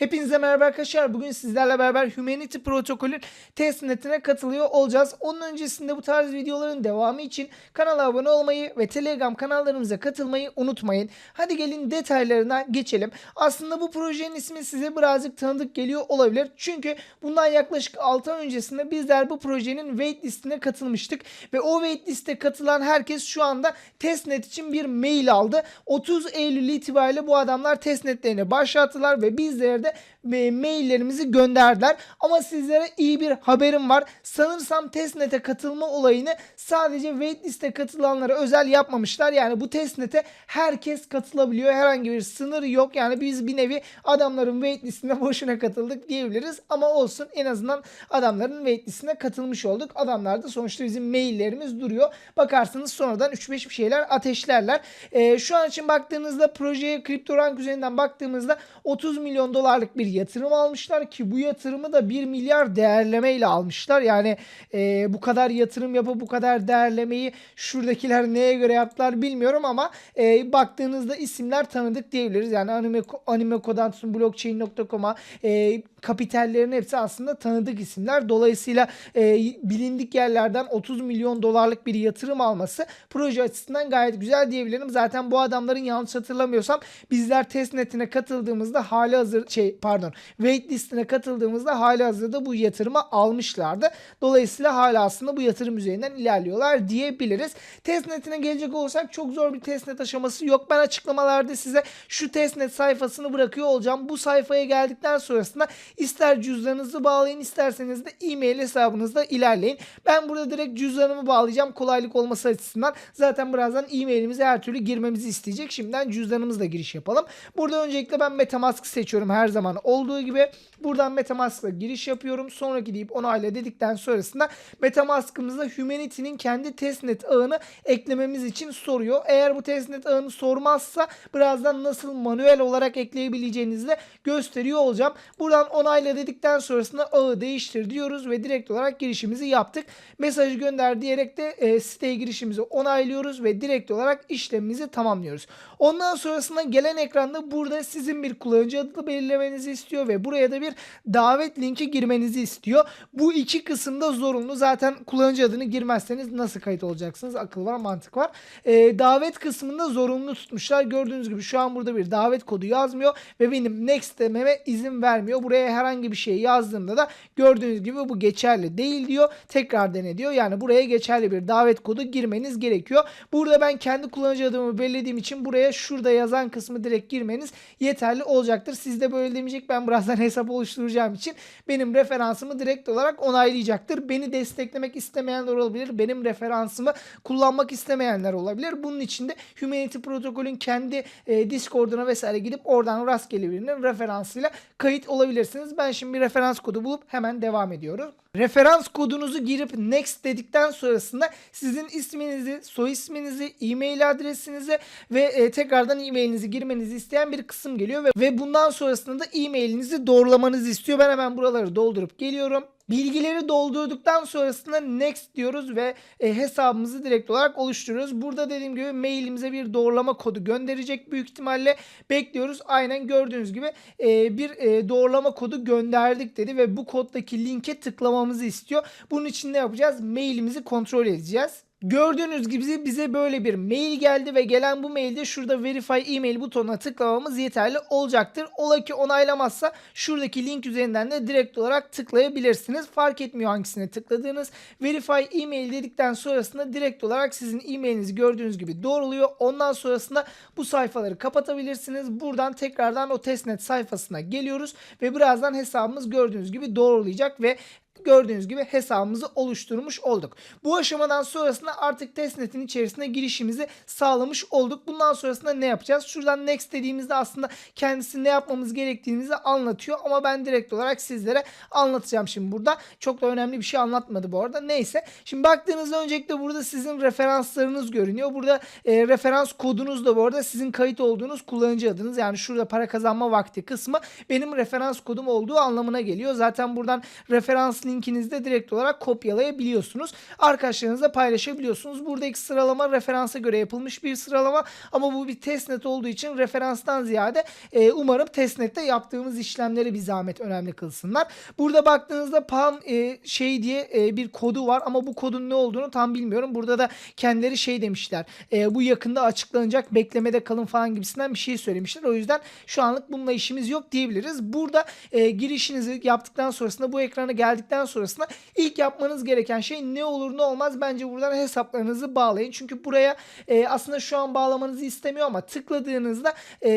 Hepinize merhaba arkadaşlar. Bugün sizlerle beraber Humanity protokolün testnetine katılıyor olacağız. Onun öncesinde bu tarz videoların devamı için kanala abone olmayı ve Telegram kanallarımıza katılmayı unutmayın. Hadi gelin detaylarına geçelim. Aslında bu projenin ismi size birazcık tanıdık geliyor olabilir. Çünkü bundan yaklaşık 6 ay öncesinde bizler bu projenin wait listine katılmıştık. Ve o wait liste katılan herkes şu anda testnet için bir mail aldı. 30 Eylül itibariyle bu adamlar testnetlerini başlattılar ve bizlere de that e, maillerimizi gönderdiler. Ama sizlere iyi bir haberim var. Sanırsam testnete katılma olayını sadece waitlist'e katılanlara özel yapmamışlar. Yani bu testnete herkes katılabiliyor. Herhangi bir sınır yok. Yani biz bir nevi adamların waitlistine boşuna katıldık diyebiliriz. Ama olsun en azından adamların waitlistine katılmış olduk. Adamlar da sonuçta bizim maillerimiz duruyor. Bakarsanız sonradan 3-5 bir şeyler ateşlerler. E, şu an için baktığınızda projeye CryptoRank üzerinden baktığımızda 30 milyon dolarlık bir yatırım almışlar ki bu yatırımı da 1 milyar değerlemeyle almışlar. Yani e, bu kadar yatırım yapıp bu kadar değerlemeyi şuradakiler neye göre yaptılar bilmiyorum ama e, baktığınızda isimler tanıdık diyebiliriz. Yani anime, animeko'dan tutun blockchain.com'a e, kapitallerin hepsi aslında tanıdık isimler. Dolayısıyla e, bilindik yerlerden 30 milyon dolarlık bir yatırım alması proje açısından gayet güzel diyebilirim. Zaten bu adamların yanlış hatırlamıyorsam bizler testnetine katıldığımızda hali hazır şey pardon wait listine katıldığımızda hali hazırda bu yatırımı almışlardı. Dolayısıyla hala aslında bu yatırım üzerinden ilerliyorlar diyebiliriz. Testnetine gelecek olursak çok zor bir testnet aşaması yok. Ben açıklamalarda size şu testnet sayfasını bırakıyor olacağım. Bu sayfaya geldikten sonrasında ister cüzdanınızı bağlayın isterseniz de e-mail hesabınızda ilerleyin. Ben burada direkt cüzdanımı bağlayacağım kolaylık olması açısından. Zaten birazdan e-mailimize her türlü girmemizi isteyecek. Şimdiden cüzdanımızla giriş yapalım. Burada öncelikle ben Metamask seçiyorum her zaman olduğu gibi. Buradan Metamask'la giriş yapıyorum. Sonraki deyip onayla dedikten sonrasında Metamask'ımızda Humanity'nin kendi testnet ağını eklememiz için soruyor. Eğer bu testnet ağını sormazsa birazdan nasıl manuel olarak ekleyebileceğinizi de gösteriyor olacağım. Buradan onayla dedikten sonrasında ağı değiştir diyoruz ve direkt olarak girişimizi yaptık. Mesajı gönder diyerek de e, siteye girişimizi onaylıyoruz ve direkt olarak işlemimizi tamamlıyoruz. Ondan sonrasında gelen ekranda burada sizin bir kullanıcı adı belirlemenizi istiyor ve buraya da bir davet linki girmenizi istiyor. Bu iki kısımda zorunlu. Zaten kullanıcı adını girmezseniz nasıl kayıt olacaksınız? Akıl var, mantık var. E, davet kısmında zorunlu tutmuşlar. Gördüğünüz gibi şu an burada bir davet kodu yazmıyor ve benim next dememe izin vermiyor. Buraya herhangi bir şey yazdığımda da gördüğünüz gibi bu geçerli değil diyor. Tekrar dene diyor. Yani buraya geçerli bir davet kodu girmeniz gerekiyor. Burada ben kendi kullanıcı adımı belirlediğim için buraya şurada yazan kısmı direkt girmeniz yeterli olacaktır. Sizde böyle demeyecek. Ben birazdan hesap oluşturacağım için benim referansımı direkt olarak onaylayacaktır. Beni desteklemek istemeyenler olabilir. Benim referansımı kullanmak istemeyenler olabilir. Bunun için de Humanity protokolün kendi e, Discord'una vesaire gidip oradan rastgele birinin referansıyla kayıt olabilirsiniz. Ben şimdi bir referans kodu bulup hemen devam ediyorum. Referans kodunuzu girip next dedikten sonrasında sizin isminizi, soy isminizi, e-mail adresinizi ve e, tekrardan e-mailinizi girmenizi isteyen bir kısım geliyor ve, ve bundan sonrasında da e-mailinizi doğrulamanızı istiyor. Ben hemen buraları doldurup geliyorum. Bilgileri doldurduktan sonrasında next diyoruz ve e, hesabımızı direkt olarak oluşturuyoruz. Burada dediğim gibi mailimize bir doğrulama kodu gönderecek büyük ihtimalle. Bekliyoruz. Aynen gördüğünüz gibi e, bir e, doğrulama kodu gönderdik dedi ve bu koddaki linke tıklamamızı istiyor. Bunun için ne yapacağız? Mailimizi kontrol edeceğiz. Gördüğünüz gibi bize böyle bir mail geldi ve gelen bu mailde şurada verify email butonuna tıklamamız yeterli olacaktır. Ola ki onaylamazsa şuradaki link üzerinden de direkt olarak tıklayabilirsiniz. Fark etmiyor hangisine tıkladığınız. Verify email dedikten sonrasında direkt olarak sizin e-mailinizi gördüğünüz gibi doğruluyor. Ondan sonrasında bu sayfaları kapatabilirsiniz. Buradan tekrardan o testnet sayfasına geliyoruz ve birazdan hesabımız gördüğünüz gibi doğrulayacak ve gördüğünüz gibi hesabımızı oluşturmuş olduk. Bu aşamadan sonrasında artık testnetin içerisine girişimizi sağlamış olduk. Bundan sonrasında ne yapacağız? Şuradan next dediğimizde aslında kendisi ne yapmamız gerektiğimizi anlatıyor ama ben direkt olarak sizlere anlatacağım şimdi burada. Çok da önemli bir şey anlatmadı bu arada. Neyse. Şimdi baktığınızda öncelikle burada sizin referanslarınız görünüyor. Burada e, referans kodunuz da bu arada sizin kayıt olduğunuz kullanıcı adınız. Yani şurada para kazanma vakti kısmı benim referans kodum olduğu anlamına geliyor. Zaten buradan referans linkinizi de direkt olarak kopyalayabiliyorsunuz. Arkadaşlarınızla paylaşabiliyorsunuz. Buradaki sıralama referansa göre yapılmış bir sıralama ama bu bir testnet olduğu için referanstan ziyade e, umarım testnette yaptığımız işlemleri bir zahmet önemli kılsınlar. Burada baktığınızda PAM e, şey diye e, bir kodu var ama bu kodun ne olduğunu tam bilmiyorum. Burada da kendileri şey demişler. E, bu yakında açıklanacak beklemede kalın falan gibisinden bir şey söylemişler. O yüzden şu anlık bununla işimiz yok diyebiliriz. Burada e, girişinizi yaptıktan sonrasında bu ekrana geldikten sonrasında ilk yapmanız gereken şey ne olur ne olmaz bence buradan hesaplarınızı bağlayın. Çünkü buraya e, aslında şu an bağlamanızı istemiyor ama tıkladığınızda e,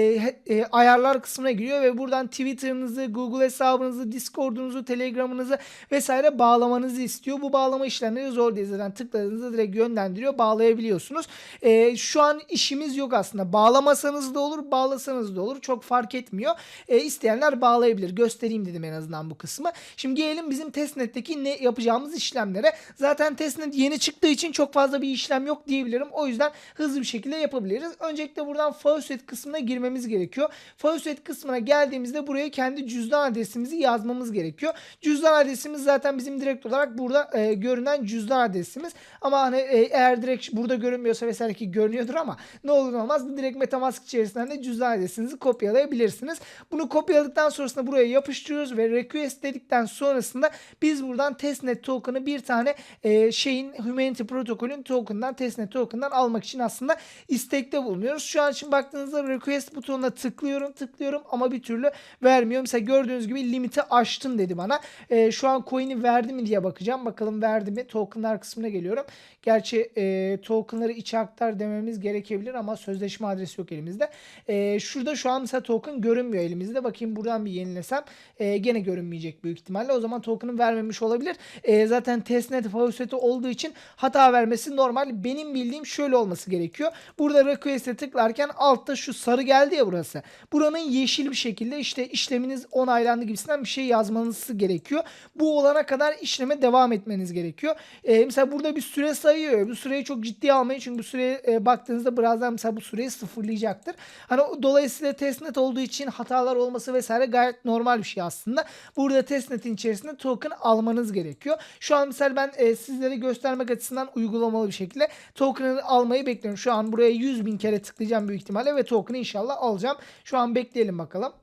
e, ayarlar kısmına giriyor ve buradan Twitter'ınızı, Google hesabınızı, Discord'unuzu, Telegram'ınızı vesaire bağlamanızı istiyor. Bu bağlama işlemleri zor değil zaten tıkladığınızda direkt yönlendiriyor bağlayabiliyorsunuz. E, şu an işimiz yok aslında. Bağlamasanız da olur, bağlasanız da olur. Çok fark etmiyor. E, isteyenler bağlayabilir. Göstereyim dedim en azından bu kısmı. Şimdi gelelim bizim testnetteki ne yapacağımız işlemlere. Zaten testnet yeni çıktığı için çok fazla bir işlem yok diyebilirim. O yüzden hızlı bir şekilde yapabiliriz. Öncelikle buradan Faucet kısmına girmemiz gerekiyor. Faucet kısmına geldiğimizde buraya kendi cüzdan adresimizi yazmamız gerekiyor. Cüzdan adresimiz zaten bizim direkt olarak burada e, görünen cüzdan adresimiz. Ama hani e, eğer direkt burada görünmüyorsa vesaire ki görünüyordur ama ne olur ne olmaz direkt Metamask içerisinden de cüzdan adresinizi kopyalayabilirsiniz. Bunu kopyaladıktan sonrasında buraya yapıştırıyoruz ve request dedikten sonrasında biz buradan testnet token'ı bir tane e, şeyin Humanity protokolün token'dan testnet token'dan almak için aslında istekte bulunuyoruz. Şu an için baktığınızda request butonuna tıklıyorum tıklıyorum ama bir türlü vermiyor. Mesela gördüğünüz gibi limiti aştın dedi bana. E, şu an coin'i verdi mi diye bakacağım. Bakalım verdi mi? Token'lar kısmına geliyorum. Gerçi e, token'ları içe aktar dememiz gerekebilir ama sözleşme adresi yok elimizde. E, şurada şu an mesela token görünmüyor elimizde. Bakayım buradan bir yenilesem e, gene görünmeyecek büyük ihtimalle. O zaman token'ı vermemiş olabilir. E, zaten testnet fauceti olduğu için hata vermesi normal. Benim bildiğim şöyle olması gerekiyor. Burada request'e tıklarken altta şu sarı geldi ya burası. Buranın yeşil bir şekilde işte işleminiz onaylandı gibisinden bir şey yazmanız gerekiyor. Bu olana kadar işleme devam etmeniz gerekiyor. E, mesela burada bir süre sayıyor. Bu süreyi çok ciddiye almayın çünkü bu süreye e, baktığınızda birazdan mesela bu süreyi sıfırlayacaktır. Hani dolayısıyla testnet olduğu için hatalar olması vesaire gayet normal bir şey aslında. Burada testnetin içerisinde token almanız gerekiyor. Şu an mesela ben e, sizlere göstermek açısından uygulamalı bir şekilde token'ı almayı bekliyorum. Şu an buraya 100 bin kere tıklayacağım büyük ihtimalle ve token'ı inşallah alacağım. Şu an bekleyelim bakalım.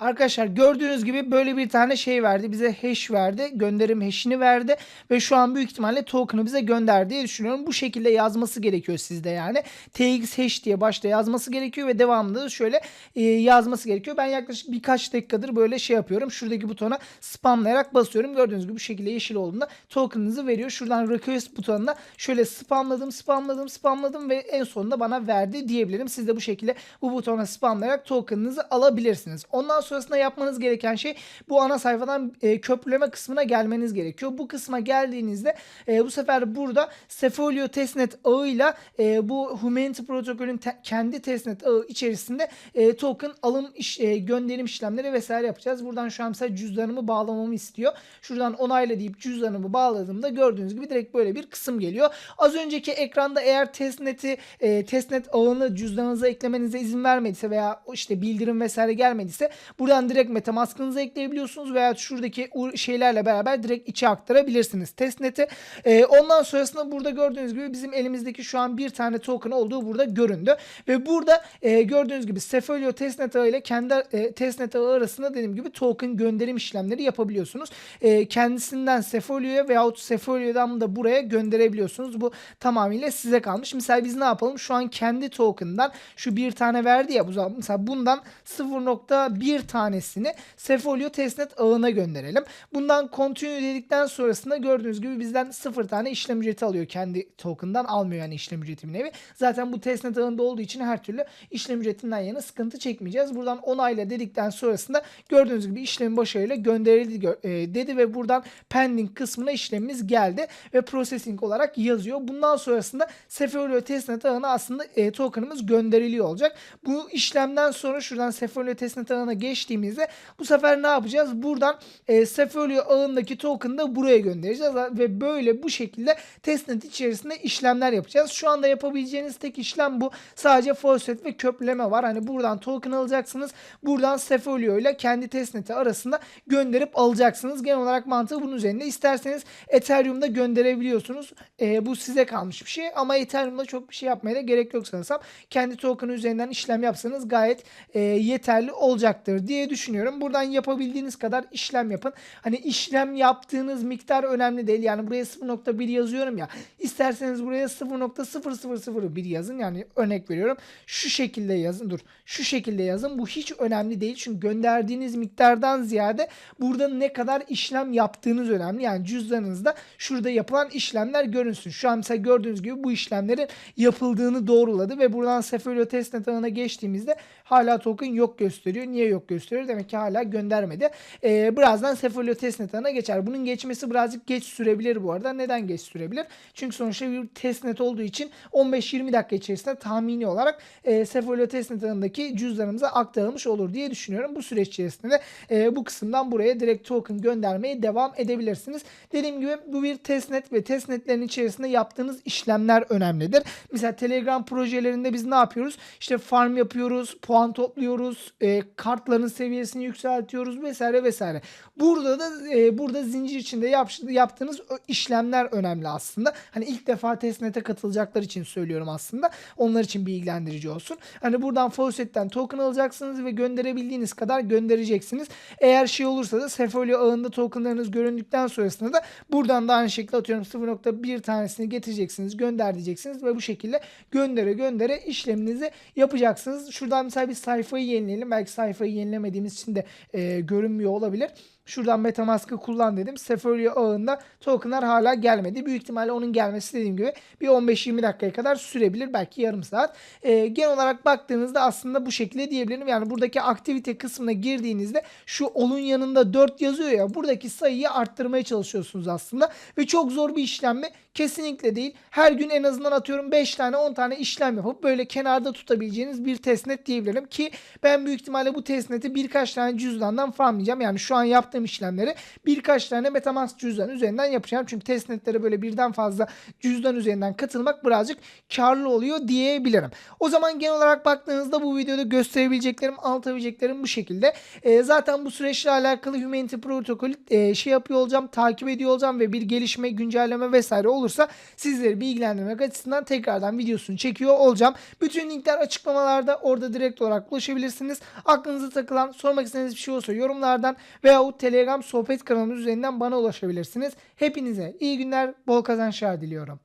Arkadaşlar gördüğünüz gibi böyle bir tane şey verdi. Bize hash verdi. Gönderim hash'ini verdi. Ve şu an büyük ihtimalle token'ı bize gönder diye düşünüyorum. Bu şekilde yazması gerekiyor sizde yani. TX hash diye başta yazması gerekiyor ve devamında da şöyle e, yazması gerekiyor. Ben yaklaşık birkaç dakikadır böyle şey yapıyorum. Şuradaki butona spamlayarak basıyorum. Gördüğünüz gibi bu şekilde yeşil olduğunda token'ınızı veriyor. Şuradan request butonuna şöyle spamladım, spamladım, spamladım ve en sonunda bana verdi diyebilirim. Siz de bu şekilde bu butona spamlayarak token'ınızı alabilirsiniz. Ondan sonrasında yapmanız gereken şey bu ana sayfadan e, köprüleme kısmına gelmeniz gerekiyor. Bu kısma geldiğinizde e, bu sefer burada Sefolio testnet ağıyla e, bu Humanity protokolün te- kendi testnet ağı içerisinde e, token alım iş, e, gönderim işlemleri vesaire yapacağız. Buradan şu an mesela cüzdanımı bağlamamı istiyor. Şuradan onayla deyip cüzdanımı bağladığımda gördüğünüz gibi direkt böyle bir kısım geliyor. Az önceki ekranda eğer testneti e, testnet ağını cüzdanınıza eklemenize izin vermediyse veya işte bildirim vesaire gelmediyse buradan direkt Metamask'ınıza ekleyebiliyorsunuz veya şuradaki şeylerle beraber direkt içe aktarabilirsiniz testneti. E, ondan sonrasında burada gördüğünüz gibi bizim elimizdeki şu an bir tane token olduğu burada göründü. Ve burada e, gördüğünüz gibi Sefolio testnet ağı ile kendi e, testnet ağı arasında dediğim gibi token gönderim işlemleri yapabiliyorsunuz. E, kendisinden Sefolio'ya veyahut Sefolio'dan da buraya gönderebiliyorsunuz. Bu tamamıyla size kalmış. Mesela biz ne yapalım? Şu an kendi token'dan şu bir tane verdi ya bu mesela bundan 0.1 tanesini Sefolio testnet ağına gönderelim. Bundan continue dedikten sonrasında gördüğünüz gibi bizden 0 tane işlem ücreti alıyor. Kendi token'dan almıyor yani işlem ücreti bir nevi. Zaten bu testnet ağında olduğu için her türlü işlem ücretinden yana sıkıntı çekmeyeceğiz. Buradan onayla dedikten sonrasında gördüğünüz gibi işlem başarıyla gönderildi gö- e, dedi ve buradan pending kısmına işlemimiz geldi ve processing olarak yazıyor. Bundan sonrasında Sefolio testnet ağına aslında e, token'ımız gönderiliyor olacak. Bu işlemden sonra şuradan Sefolio testnet ağına geçti geçtiğimizde bu sefer ne yapacağız? Buradan e, Sefolio ağındaki token'ı da buraya göndereceğiz ve böyle bu şekilde testnet içerisinde işlemler yapacağız. Şu anda yapabileceğiniz tek işlem bu. Sadece forset ve köprüleme var. Hani buradan token alacaksınız. Buradan Sefolio ile kendi testneti arasında gönderip alacaksınız. Genel olarak mantığı bunun üzerinde. İsterseniz Ethereum'da gönderebiliyorsunuz. E, bu size kalmış bir şey ama Ethereum'da çok bir şey yapmaya da gerek yok sanırsam. Kendi token üzerinden işlem yapsanız gayet e, yeterli olacaktır diye düşünüyorum. Buradan yapabildiğiniz kadar işlem yapın. Hani işlem yaptığınız miktar önemli değil. Yani buraya 0.1 yazıyorum ya. İsterseniz buraya 0.0001 yazın. Yani örnek veriyorum. Şu şekilde yazın. Dur. Şu şekilde yazın. Bu hiç önemli değil. Çünkü gönderdiğiniz miktardan ziyade burada ne kadar işlem yaptığınız önemli. Yani cüzdanınızda şurada yapılan işlemler görünsün. Şu an mesela gördüğünüz gibi bu işlemlerin yapıldığını doğruladı ve buradan Sefolio testnet ağına geçtiğimizde hala token yok gösteriyor. Niye yok gösteriyor? Demek ki hala göndermedi. Ee, birazdan Sefolio testnet ağına geçer. Bunun geçmesi birazcık geç sürebilir bu arada. Neden geç sürebilir? Çünkü sonuçta bir testnet olduğu için 15-20 dakika içerisinde tahmini olarak e, Sefolio testnet ağındaki cüzdanımıza aktarılmış olur diye düşünüyorum. Bu süreç içerisinde de e, bu kısımdan buraya direkt token göndermeye devam edebilirsiniz. Dediğim gibi bu bir testnet ve testnetlerin içerisinde yaptığınız işlemler önemlidir. Mesela Telegram projelerinde biz ne yapıyoruz? İşte farm yapıyoruz, puan topluyoruz, e, kartların seviyesini yükseltiyoruz vesaire vesaire. Burada da e, burada zincir içinde yap, yaptığınız işlemler önemli aslında. Hani ilk defa testnete katılacaklar için söylüyorum aslında. Onlar için bilgilendirici olsun. Hani buradan Faucet'ten token alacaksınız ve gönderebildiğiniz kadar göndereceksiniz. Eğer şey olursa da Sefolio ağında tokenlarınız göründükten sonrasında da buradan da aynı şekilde atıyorum 0.1 tanesini getireceksiniz, gönder diyeceksiniz ve bu şekilde göndere göndere işleminizi yapacaksınız. Şuradan mesela bir sayfayı yenileyelim. Belki sayfayı yenilemediğimiz için de e, görünmüyor olabilir. Şuradan Metamask'ı kullan dedim. Sefolio ağında tokenlar hala gelmedi. Büyük ihtimalle onun gelmesi dediğim gibi bir 15-20 dakikaya kadar sürebilir. Belki yarım saat. Ee, genel olarak baktığınızda aslında bu şekilde diyebilirim. Yani buradaki aktivite kısmına girdiğinizde şu olun yanında 4 yazıyor ya. Buradaki sayıyı arttırmaya çalışıyorsunuz aslında. Ve çok zor bir işlem mi? Kesinlikle değil. Her gün en azından atıyorum 5 tane 10 tane işlem yapıp böyle kenarda tutabileceğiniz bir testnet diyebilirim. Ki ben büyük ihtimalle bu testneti birkaç tane cüzdandan farmlayacağım. Yani şu an yaptığım işlemleri birkaç tane Metamask cüzdan üzerinden yapacağım. Çünkü testnetlere böyle birden fazla cüzdan üzerinden katılmak birazcık karlı oluyor diyebilirim. O zaman genel olarak baktığınızda bu videoda gösterebileceklerim, anlatabileceklerim bu şekilde. E, zaten bu süreçle alakalı Humanity Protokolü e, şey yapıyor olacağım, takip ediyor olacağım ve bir gelişme, güncelleme vesaire olursa sizleri bilgilendirmek açısından tekrardan videosunu çekiyor olacağım. Bütün linkler açıklamalarda orada direkt olarak ulaşabilirsiniz. Aklınıza takılan, sormak istediğiniz bir şey olursa yorumlardan veyahut Telegram sohbet kanalımız üzerinden bana ulaşabilirsiniz. Hepinize iyi günler, bol kazançlar diliyorum.